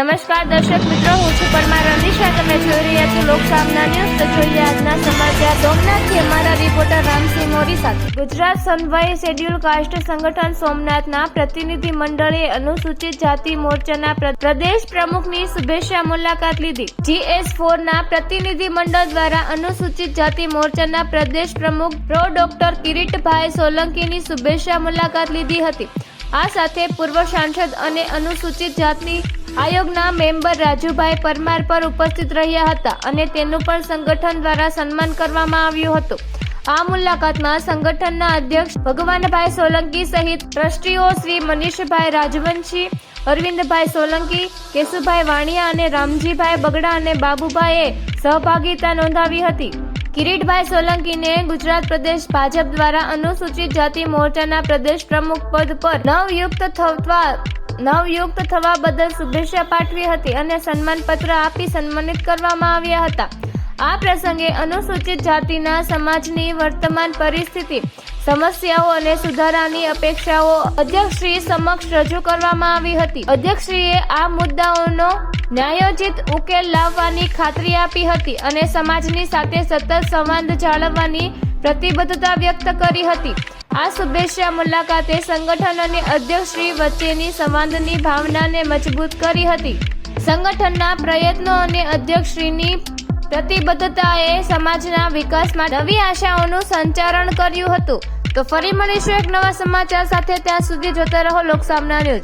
નમસ્કાર, દર્શક મિત્રો, હું છું પરમાર અનિશા તમે જોઈ રહ્યા છો લોકસામના ન્યૂઝ. તો જોઈએ આજના સમાચાર. સોમનાથથી અમારા રિપોર્ટર રામસિંહ મોરી સાથે. ગુજરાત સમવાય શેડ્યુલ કાસ્ટ સંગઠન સોમનાથના પ્રતિનિધિ મંડળે અનુસૂચિત જાતિ મોરચાના પ્રદેશ પ્રમુખની શુભેચ્છા મુલાકાત લીધી. જીએસ ફોર ના પ્રતિનિધિ મંડળ દ્વારા અનુસૂચિત જાતિ મોરચાના પ્રદેશ પ્રમુખ પ્રો ડોક્ટર કિરીટભાઈ સોલંકીની શુભેચ્છા મુલાકાત લીધી હતી. આ સાથે પૂર્વ સાંસદ અને અનુસૂચિત જાતિ આયોગના મેમ્બર રાજુભાઈ પરમાર પર ઉપસ્થિત રહ્યા હતા અને તેનું પણ સંગઠન દ્વારા સન્માન કરવામાં આવ્યું હતું. આ મુલાકાતમાં સંગઠનના અધ્યક્ષ ભગવાનભાઈ સોલંકી સહિત ટ્રસ્ટીઓ શ્રી મનીષભાઈ રાજવંશી, અરવિંદભાઈ સોલંકી, કેશુભાઈ વાણિયા અને રામજીભાઈ બગડા અને બાબુભાઈએ સહભાગિતા નોંધાવી હતી. કિરીટભાઈ સોલંકીને ગુજરાત પ્રદેશ ભાજપ દ્વારા અનુસૂચિત જાતિ મોરચાના પ્રદેશ પ્રમુખ પદ પર નવયુક્ત થવા નવયુક્ત થવા બદલ શુભેચ્છા પાઠવી હતી અને સન્માનપત્ર આપી સન્માનિત કરવામાં આવ્યા હતા. આ પ્રસંગે અનુસૂચિત જાતિના સમાજની વર્તમાન પરિસ્થિતિ, સમસ્યાઓ અને સુધારાની અપેક્ષાઓ અધ્યક્ષશ્રી સમક્ષ રજૂ કરવામાં આવી હતી. અધ્યક્ષશ્રીએ આ મુદ્દાઓનો ન્યાયોચિત ઉકેલ લાવવાની ખાતરી આપી હતી અને સમાજની સાથે સતત સંવાદ જાળવવાની પ્રતિબદ્ધતા વ્યક્ત કરી હતી. આ શુભેચ્છા મુલાકાતે સંગઠન અને અધ્યક્ષશ્રી વચ્ચેની સંવાદની ભાવનાને મજબૂત કરી હતી. સંગઠનના પ્રયત્નો અને અધ્યક્ષશ્રીની પ્રતિબદ્ધતાએ સમાજના વિકાસમાં નવી આશાઓનું સંચારણ કર્યું હતું. તો ફરી મળીશું એક નવા સમાચાર સાથે. ત્યાં સુધી જોતા રહો લોકસામના ન્યૂઝ.